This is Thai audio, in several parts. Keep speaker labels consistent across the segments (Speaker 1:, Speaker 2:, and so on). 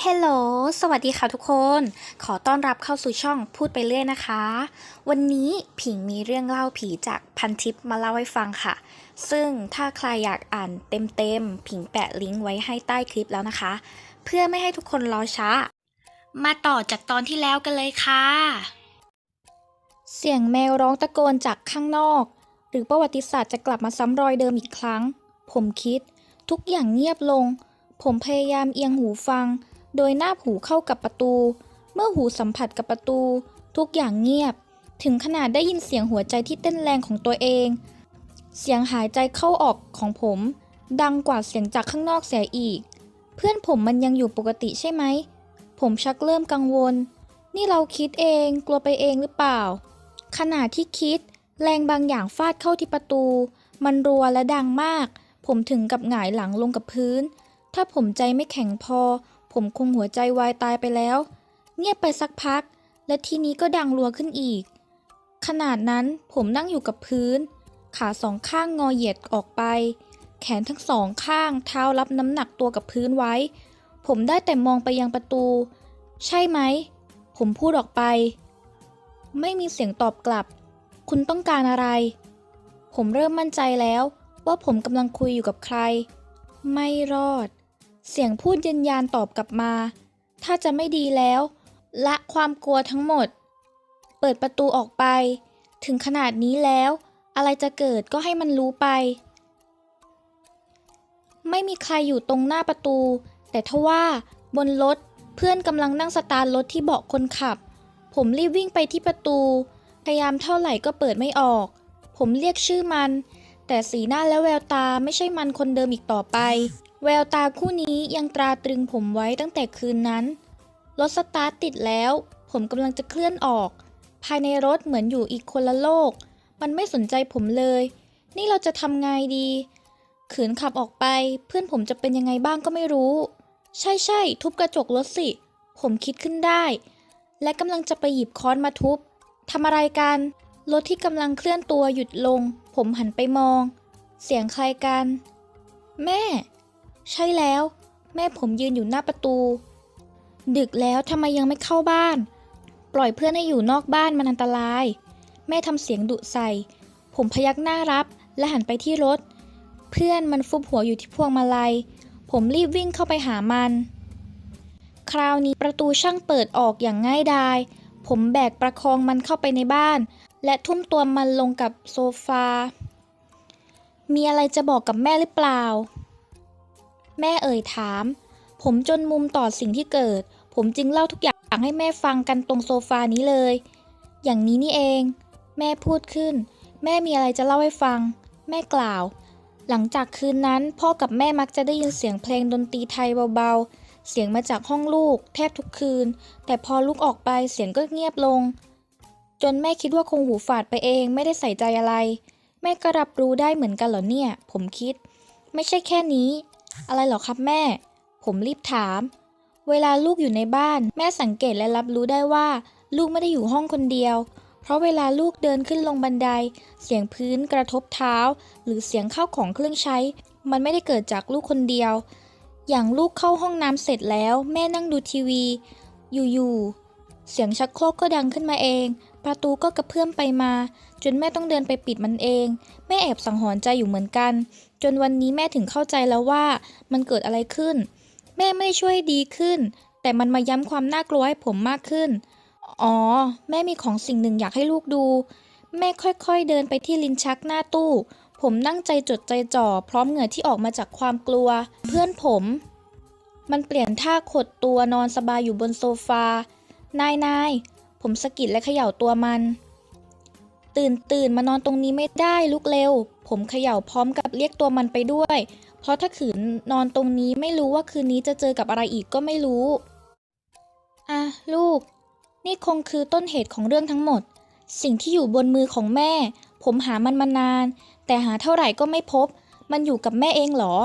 Speaker 1: เฮลโหล สวัสดีค่ะทุกคน ขอต้อนรับเข้าสู่ช่องพูดไปเรื่อยนะคะ วันนี้ผิงมีเรื่องเล่าผีจากพันทิปมาเล่าให้ฟังค่ะ ซึ่งถ้าใครอยากอ่านเต็มๆ ผิงแปะลิงก์ไว้ให้ใต้คลิปแล้วนะคะ เพื่อไม่ให้ทุกคนรอช้า มาต่อจากตอนที่แล้วกันเลยค่ะ เสียงแมวร้องตะโกนจากข้างนอก หรือประวัติศาสตร์จะกลับมาซ้ำรอยเดิมอีกครั้ง ผมคิด ทุกอย่างเงียบลง ผมพยายามเอียงหูฟัง โดยหน้าหูเข้ากับประตู เมื่อหูสัมผัสกับประตู ทุกอย่างเงียบ ถึงขนาดได้ยินเสียงหัวใจที่เต้นแรงของตัวเอง เสียงหายใจเข้าออกของผม ดังกว่าเสียงจากข้างนอกเสียอีก เพื่อนผมมันยังอยู่ปกติใช่ไหม ผมชักเริ่มกังวล นี่เราคิดเองกลัวไปเองหรือเปล่า ขณะที่คิด แรงบางอย่างฟาดเข้าที่ประตู มันรัวและดังมาก ผมถึงกับหงายหลังลงกับพื้น ถ้าผมใจไม่แข็งพอ ผมคงหัวใจวายตายไปแล้ว เงียบไปสักพัก และทีนี้ก็ดังรัวขึ้นอีก ขนาดนั้นผมนั่งอยู่กับพื้น ขาสองข้างงอเหยียดออกไป แขนทั้งสองข้างเท้ารับน้ำหนักตัวกับพื้นไว้ ผมได้แต่มองไปยังประตู ใช่ไหม ผมพูดออกไป ไม่มีเสียงตอบกลับ คุณต้องการอะไร ผมเริ่มมั่นใจแล้วว่าผมกำลังคุยอยู่กับใคร ไม่รอด เสียงพูดยืนยันตอบกลับมา ถ้าจะไม่ดีแล้ว ละความกลัวทั้งหมด เปิดประตูออกไป ถึงขนาดนี้แล้ว อะไรจะเกิดก็ให้มันรู้ไป ไม่มีใครอยู่ตรงหน้าประตู แต่ทว่าบนรถเพื่อนกำลังนั่งสตาร์ทรถที่เบาะคนขับ ผมรีบวิ่งไปที่ประตู พยายามเท่าไหร่ก็เปิดไม่ออก ผมเรียกชื่อมัน แต่สีหน้าและแววตาไม่ใช่มันคนเดิมอีกต่อไป แววตาคู่นี้ยังตราตรึงผมไว้ตั้งแต่คืนนั้น รถสตาร์ทติดแล้ว ผมกำลังจะเคลื่อนออก ภายในรถเหมือนอยู่อีกคนละโลก มันไม่สนใจผมเลย นี่เราจะทำไงดี ขืนขับออกไป เพื่อนผมจะเป็นยังไงบ้างก็ไม่รู้ ใช่ใช่ทุบกระจกรถสิ ผมคิดขึ้นได้ และกำลังจะไปหยิบค้อนมาทุบทำอะไรกัน รถที่กำลังเคลื่อนตัวหยุดลง ผมหันไปมอง เสียงใครกัน แม่ ใช่แล้ว แม่ผมยืนอยู่หน้าประตู ดึกแล้วทำไมยังไม่เข้าบ้าน ปล่อยเพื่อนให้อยู่นอกบ้านมันอันตราย แม่ทำเสียงดุใส่ ผมพยักหน้ารับและหันไปที่รถ เพื่อนมันฟุบหัวอยู่ที่พวงมาลัย ผมรีบวิ่งเข้าไปหามัน คราวนี้ประตูช่างเปิดออกอย่างง่ายดาย ผมแบกประคองมันเข้าไปในบ้าน และทุ่มตัวมันลงกับโซฟา มีอะไรจะบอกกับแม่หรือเปล่า แม่เอ่ยถาม ผมจนมุมต่อสิ่งที่เกิด ผมจึงเล่าทุกอย่างให้แม่ฟังกันตรงโซฟานี้เลย อย่างนี้นี่เอง แม่พูดขึ้น แม่มีอะไรจะเล่าให้ฟัง แม่กล่าว หลังจากคืนนั้นพ่อกับแม่มักจะได้ยินเสียงเพลงดนตรีไทยเบาๆ เสียงมาจากห้องลูก แทบทุกคืน แต่พอลูกออกไปเสียงก็เงียบลง จนแม่คิดว่าคงหูฝาดไปเองไม่ได้ใส่ใจอะไร แม่ก็รับรู้ได้เหมือนกันเหรอเนี่ย ผมคิด ไม่ใช่แค่นี้ อะไรเหรอครับแม่ ผมรีบถาม เวลาลูกอยู่ในบ้าน แม่สังเกตและรับรู้ได้ว่า ลูกไม่ได้อยู่ห้องคนเดียว เพราะเวลาลูกเดินขึ้นลงบันได เสียงพื้นกระทบเท้า หรือเสียงเข้าของเครื่องใช้ มันไม่ได้เกิดจากลูกคนเดียว อย่างลูกเข้าห้องน้ำเสร็จแล้ว แม่นั่งดูทีวี อยู่ๆเสียงชักโครกก็ดังขึ้นมาเอง ประตูก็กระเพื่อมไปมา จนแม่ต้องเดินไปปิดมันเอง แม่แอบสังหรณ์ใจอยู่เหมือนกัน จนวันนี้แม่ถึงเข้าใจแล้วว่ามันเกิดอะไรขึ้น แม่ไม่ได้ช่วยดีขึ้น แต่มันมาย้ำความน่ากลัวให้ผมมากขึ้น อ๋อ แม่มีของสิ่งหนึ่งอยากให้ลูกดู แม่ค่อยๆเดินไปที่ลิ้นชักหน้าตู้ ผมนั่งใจจดใจจ่อ พร้อมเหงื่อที่ออกมาจากความกลัว เพื่อนผม มันเปลี่ยนท่าขดตัวนอนสบายอยู่บนโซฟา นายนายผมสะกิดและเขย่าตัวมัน ตื่นตื่นมานอนตรงนี้ไม่ได้ลุกเร็ว ผมเขย่าพร้อมกับเรียกตัวมันไปด้วย เพราะถ้าขืนนอนตรงนี้ไม่รู้ว่าคืนนี้จะเจอกับอะไรอีกก็ไม่รู้ อะ ลูก นี่คงคือต้นเหตุของเรื่องทั้งหมด สิ่งที่อยู่บนมือของแม่ ผมหามันมานาน แต่หาเท่าไหร่ก็ไม่พบ มันอยู่กับแม่เองเหรอ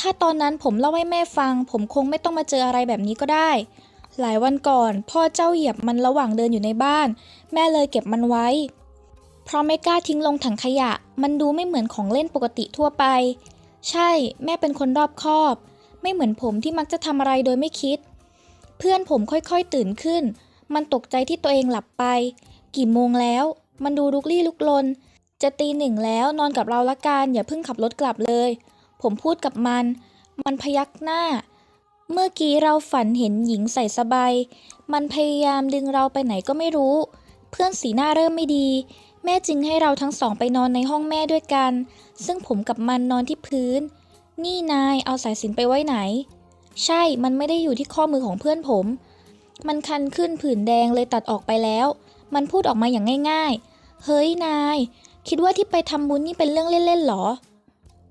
Speaker 1: ถ้าตอนนั้นผมเล่าให้แม่ฟัง ผมคงไม่ต้องมาเจออะไรแบบนี้ก็ได้ หลายวันก่อน พ่อเจ้าเหยียบมันระหว่างเดินอยู่ในบ้าน แม่เลยเก็บมันไว้ เพราะไม่กล้าทิ้งลงถังขยะ มันดูไม่เหมือนของเล่นปกติทั่วไป ใช่ แม่เป็นคนรอบคอบ ไม่เหมือนผมที่มักจะทำอะไรโดยไม่คิด เพื่อนผมค่อยๆตื่นขึ้น มันตกใจที่ตัวเองหลับไป กี่โมงแล้ว มันดูลุกลี้ลุกลน จะตีหนึ่งแล้วนอนกับเราละกันอย่าเพิ่งขับรถกลับเลย ผมพูดกับมัน มันพยักหน้า เมื่อกี้เราฝันเห็นหญิงใส่สบาย มันพยายามดึงเราไปไหนก็ไม่รู้ เพื่อนสีหน้าเริ่มไม่ดี แม่จึงให้เราทั้งสองไปนอนในห้องแม่ด้วยกัน ซึ่งผมกับมันนอนที่พื้น นี่นายเอาสายสินไปไว้ไหน ใช่ มันไม่ได้อยู่ที่ข้อมือของเพื่อนผม มันคันขึ้นผื่นแดงเลยตัดออกไปแล้ว มันพูดออกมาอย่างง่าย ๆ เฮ้ยนาย คิดว่าที่ไปทำบุญนี่เป็นเรื่องเล่นๆหรอ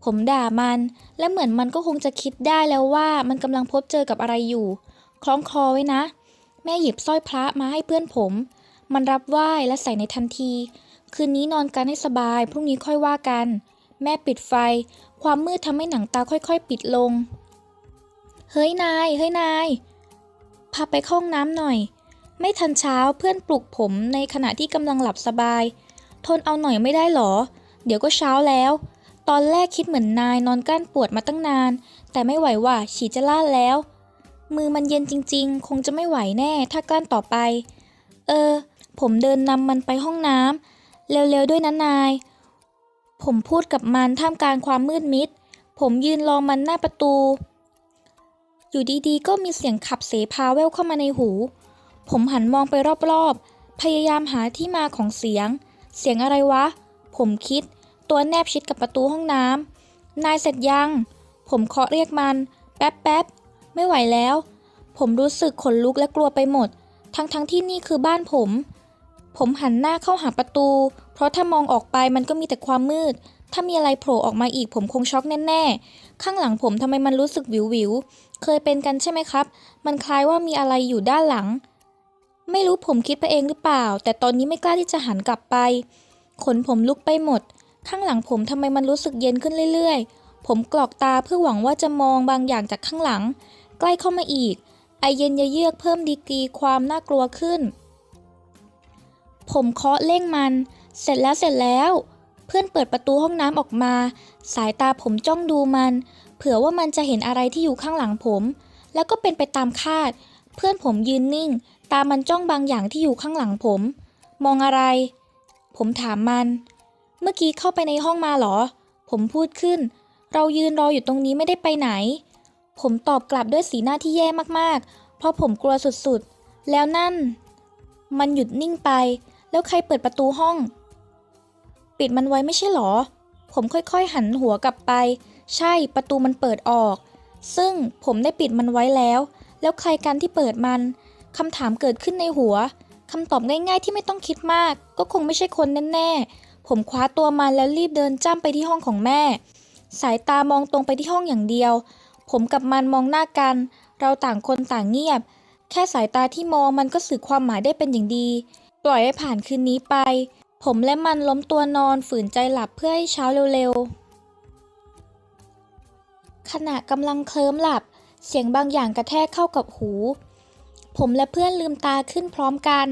Speaker 1: ผมด่ามัน และเหมือนมันก็คงจะคิดได้แล้วว่ามันกำลังพบเจอกับอะไรอยู่ คล้องคอไว้นะ แม่หยิบสร้อยพระมาให้เพื่อนผม มันรับไหว้และใส่ในทันที คืนนี้นอนกันให้สบาย พรุ่งนี้ค่อยว่ากัน แม่ปิดไฟ ความมืดทำให้หนังตาค่อยๆ ปิดลง เฮ้ยนาย เฮ้ยนาย พาไปห้องน้ำหน่อย ไม่ทันเช้าเพื่อนปลุกผมในขณะที่กำลังหลับสบาย ทนเอาหน่อยไม่ได้หรอ เดี๋ยวก็เช้าแล้ว ตอนแรกคิดเหมือนนายนอนกลั้นปวดมาตั้งนาน แต่ไม่ไหวว่ะฉีจะล่าแล้ว มือมันเย็นจริง ๆ คงจะไม่ไหวแน่ถ้ากลั้นต่อไป เออ ผมเดินนำมันไปห้องน้ำ เร็วๆด้วยนะนาย ผมพูดกับมันท่ามกลางความมืดมิด ผมยืนรอมันหน้าประตู อยู่ดีๆ ก็มีเสียงขับเสพาแววเข้ามาในหู ผมหันมองไปรอบๆ พยายามหาที่มาของเสียง เสียงอะไรวะ ผมคิด ตัวแนบชิดกับประตูห้องน้ำ นายเสร็จยัง ผมเคาะเรียกมัน แป๊บแป๊บไม่ไหวแล้ว ผมรู้สึกขนลุกและกลัวไปหมด ทั้งทั้งๆที่นี่คือบ้านผม ผมหันหน้าเข้าหาประตู เพราะถ้ามองออกไปมันก็มีแต่ความมืด ถ้ามีอะไรโผล่ออกมาอีกผมคงช็อกแน่ๆ ข้างหลังผมทำไมมันรู้สึกวิววิว เคยเป็นกันใช่ไหมครับ มันคล้ายว่ามีอะไรอยู่ด้านหลัง ไม่รู้ผมคิดไปเองหรือเปล่า แต่ตอนนี้ไม่กล้าที่จะหันกลับไป ขนผมลุกไปหมด ข้างหลังผมทำไมมันรู้สึกเย็นขึ้นเรื่อยๆ ผมกรอกตาเพื่อหวังว่าจะมองบางอย่างจากข้างหลัง ใกล้เข้ามาอีก ไอเย็นเยือกเพิ่มดีกรีความน่ากลัวขึ้น ผมเคาะเร่งมัน เสร็จแล้วเสร็จแล้ว เพื่อนเปิดประตูห้องน้ำออกมา สายตาผมจ้องดูมัน เผื่อว่ามันจะเห็นอะไรที่อยู่ข้างหลังผม แล้วก็เป็นไปตามคาด เพื่อนผมยืนนิ่ง ตามันจ้องบางอย่างที่อยู่ข้างหลังผม มองอะไร ผมถามมัน เมื่อกี้เข้าไปในห้องมาเหรอ ผมพูดขึ้น เรายืนรออยู่ตรงนี้ไม่ได้ไปไหน ผมตอบกลับด้วยสีหน้าที่แย่มากๆ เพราะผมกลัวสุดๆ แล้วนั่น มันหยุดนิ่งไป แล้วใครเปิดประตูห้อง ปิดมันไว้ไม่ใช่หรอ ผมค่อยๆหันหัวกลับไป ใช่ประตูมันเปิดออก ซึ่งผมได้ปิดมันไว้แล้ว แล้วใครกันที่เปิดมันคำถามเกิดขึ้นในหัวคำตอบง่ายๆที่ไม่ต้องคิดมาก ก็คงไม่ใช่คนแน่ๆ ผมคว้าตัวมันแล้วรีบเดินจ้ำไปที่ห้องของแม่ สายตามองตรงไปที่ห้องอย่างเดียว ผมกับมันมองหน้ากัน เราต่างคนต่างเงียบ แค่สายตาที่มองมันก็สื่อความหมายได้เป็นอย่างดี ปล่อยให้ผ่านคืนนี้ไป ผมและมันล้มตัวนอนฝืนใจหลับเพื่อให้เช้าเร็วๆ ขณะกำลังเคลิ้มหลับ เสียงบางอย่างกระแทกเข้ากับหู ผมและเพื่อนลืมตาขึ้นพร้อมกัน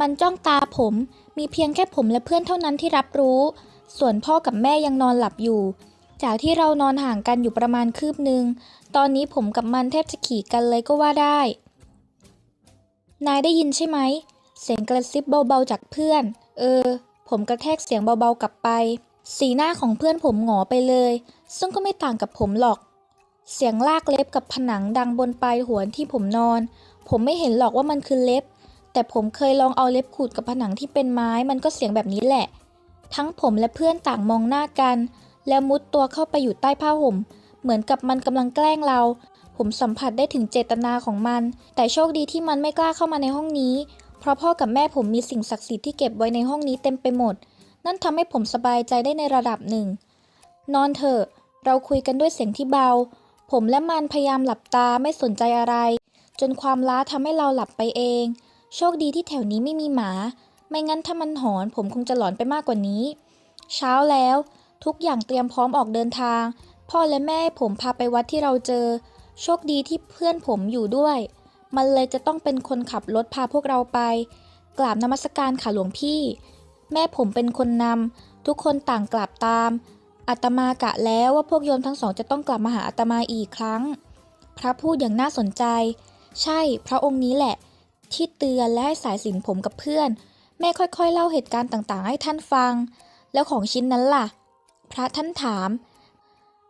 Speaker 1: มันจ้องตาผม มีเพียงแค่ผมและเพื่อนเท่านั้นที่รับรู้ ส่วนพ่อกับแม่ยังนอนหลับอยู่ จากที่เรานอนห่างกันอยู่ประมาณคืบหนึ่ง ตอนนี้ผมกับมันแทบจะขี่กันเลยก็ว่าได้ นายได้ยินใช่ไหม เสียงกระซิบเบาๆจากเพื่อน เออ ผมกระแทกเสียงเบาๆกลับไป สีหน้าของเพื่อนผมหงอไปเลย ซึ่งก็ไม่ต่างกับผมหรอก เสียงลากเล็บกับผนังดังบนปลายหัวที่ผมนอน ผมไม่เห็นหรอกว่ามันคือเล็บ แต่ผมเคยลองเอาเล็บขูดกับผนังที่เป็นไม้ มันก็เสียงแบบนี้แหละ ทั้งผมและเพื่อนต่างมองหน้ากัน แล้วมุดตัวเข้าไปอยู่ใต้ผ้าห่ม เหมือนกับมันกำลังแกล้งเรา ผมสัมผัสได้ถึงเจตนาของมัน แต่โชคดีที่มันไม่กล้าเข้ามาในห้องนี้ เพราะพ่อกับแม่ผมมีสิ่งศักดิ์สิทธิ์ที่เก็บไว้ในห้องนี้เต็มไปหมด นั่นทำให้ผมสบายใจได้ในระดับหนึ่ง นอนเถอะ เราคุยกันด้วยเสียงที่เบา ผมและมันพยายามหลับตาไม่สนใจอะไร จนความล้าทำให้เราหลับไปเอง โชคดีที่แถวนี้ไม่มีหมา ไม่งั้นถ้ามันหอนผมคงจะหลอนไปมากกว่านี้ เช้าแล้ว ทุกอย่างเตรียมพร้อมออกเดินทาง พ่อและแม่ผมพาไปวัดที่เราเจอ โชคดีที่เพื่อนผมอยู่ด้วย มันเลยจะต้องเป็นคนขับรถพาพวกเราไป กราบนมัสการค่ะหลวงพี่ แม่ผมเป็นคนนำทุกคนต่างกราบตามอาตมากะแล้วว่าพวกโยมทั้งสองจะต้องกลับมาหาอาตมาอีกครั้ง พระพูดอย่างน่าสนใจ ใช่พระองค์นี้แหละ ที่เตือนและให้สายสินผมกับเพื่อน แม่ค่อยๆ เล่าเหตุการณ์ต่างๆ ให้ท่านฟัง แล้วของชิ้นนั้นล่ะ พระท่านถาม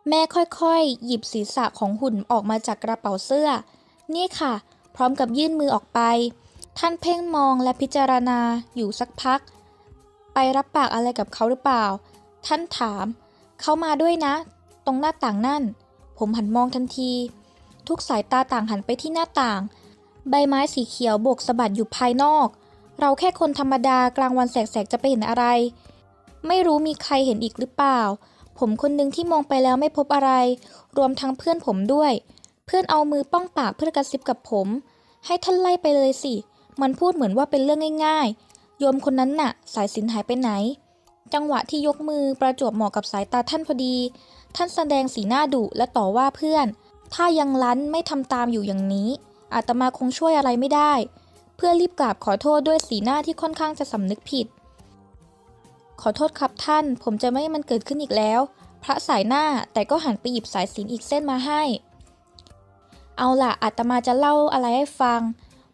Speaker 1: แม่ค่อยๆ หยิบศีรษะของหุ่นออกมาจากกระเป๋าเสื้อ นี่ค่ะ พร้อมกับยื่นมือออกไป ท่านเพ่งมองและพิจารณาอยู่สักพัก ไปรับปากอะไรกับเขาหรือเปล่า ท่านถาม เขามาด้วยนะ ตรงหน้าต่างนั่น ผมหันมองทันที ทุกสายตาต่างหันไปที่หน้าต่าง ใบไม้สีเขียวโบกสะบัดอยู่ภายนอก เราแค่คนธรรมดากลางวันแสกๆจะไปเห็นอะไร ไม่รู้มีใครเห็นอีกหรือเปล่า ผมคนหนึ่งที่มองไปแล้วไม่พบอะไร รวมทั้งเพื่อนผมด้วย เพื่อนเอามือป้องปากเพื่อกระซิบกับผม ให้ท่านไล่ไปเลยสิ มันพูดเหมือนว่าเป็นเรื่องง่าย ๆ โยมคนนั้นน่ะ สายสินหายไปไหน จังหวะที่ยกมือประจวบเหมาะกับสายตาท่านพอดี ท่านแสดงสีหน้าดุและต่อว่าเพื่อน ถ้ายังรั้นไม่ทำตามอยู่อย่างนี้ อาตมาคงช่วยอะไรไม่ได้ เพื่อรีบกราบขอโทษด้วยสีหน้าที่ค่อนข้างจะสำนึกผิด ขอโทษครับท่าน ผมจะไม่ให้มันเกิดขึ้นอีกแล้ว พระสายหน้าแต่ก็หันไปหยิบสายสินอีกเส้นมาให้ เอาล่ะอาตมาจะเล่าอะไรให้ฟัง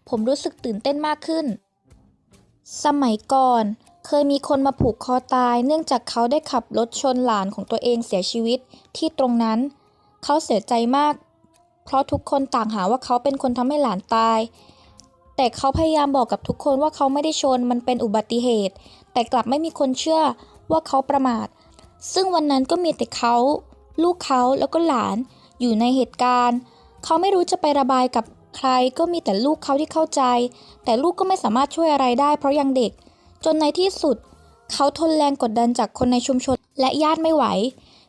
Speaker 1: ผมรู้สึกตื่นเต้นมากขึ้น สมัยก่อนเคยมีคนมาผูกคอตาย เนื่องจากเขาได้ขับรถชนหลานของตัวเองเสียชีวิตที่ตรงนั้น เขาเสียใจมาก เพราะทุกคนต่างหาว่าเขาเป็นคนทำให้หลานตาย แต่เขาพยายามบอกกับทุกคนว่าเขาไม่ได้ชนมันเป็นอุบัติเหตุ แต่กลับไม่มีคนเชื่อว่าเขาประมาท ซึ่งวันนั้นก็มีแต่เขา ลูกเขาแล้วก็หลานอยู่ในเหตุการณ์ เขาไม่รู้จะไประบายกับใครก็มีแต่ลูกเขาที่เข้าใจ แต่ลูกก็ไม่สามารถช่วยอะไรได้ เพราะยังเด็ก จนในที่สุด เขาทนแรงกดดันจากคนในชุมชน และญาติไม่ไหว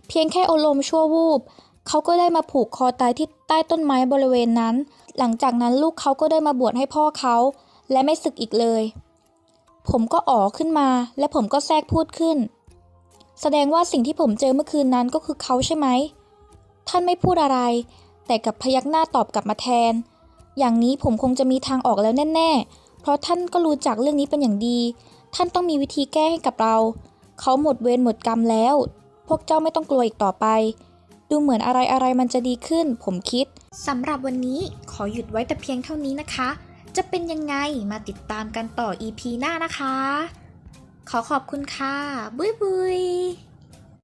Speaker 1: เพียงแค่อารมณ์ชั่ววูบเขาก็ได้มาผูกคอตายที่ใต้ต้นไม้บริเวณนั้น หลังจากนั้นลูกเขาก็ได้มาบวชให้พ่อเขา และไม่สึกอีกเลย ผมก็อ๋อขึ้นมา และผมก็แทรกพูดขึ้น แสดงว่าสิ่งที่ผมเจอเมื่อคืนนั้นก็คือเขาใช่ไหม ท่านไม่พูดอะไร แต่กับพยักหน้าตอบกลับมาแทน อย่างนี้ผมคงจะมีทางออกแล้วแน่ๆ เพราะท่านก็รู้จักเรื่องนี้เป็นอย่างดี ท่านต้องมีวิธีแก้ให้กับเรา เขาหมดเวรหมดกรรมแล้ว พวกเจ้าไม่ต้องกลัวอีกต่อไป ดูเหมือนอะไรอะไรๆมันจะดีขึ้น ผมคิด สำหรับวันนี้ขอหยุดไว้แต่เพียงเท่านี้นะคะ จะเป็นยังไงมาติดตามกันต่อ EP หน้านะคะ ขอขอบคุณค่ะบุยบุย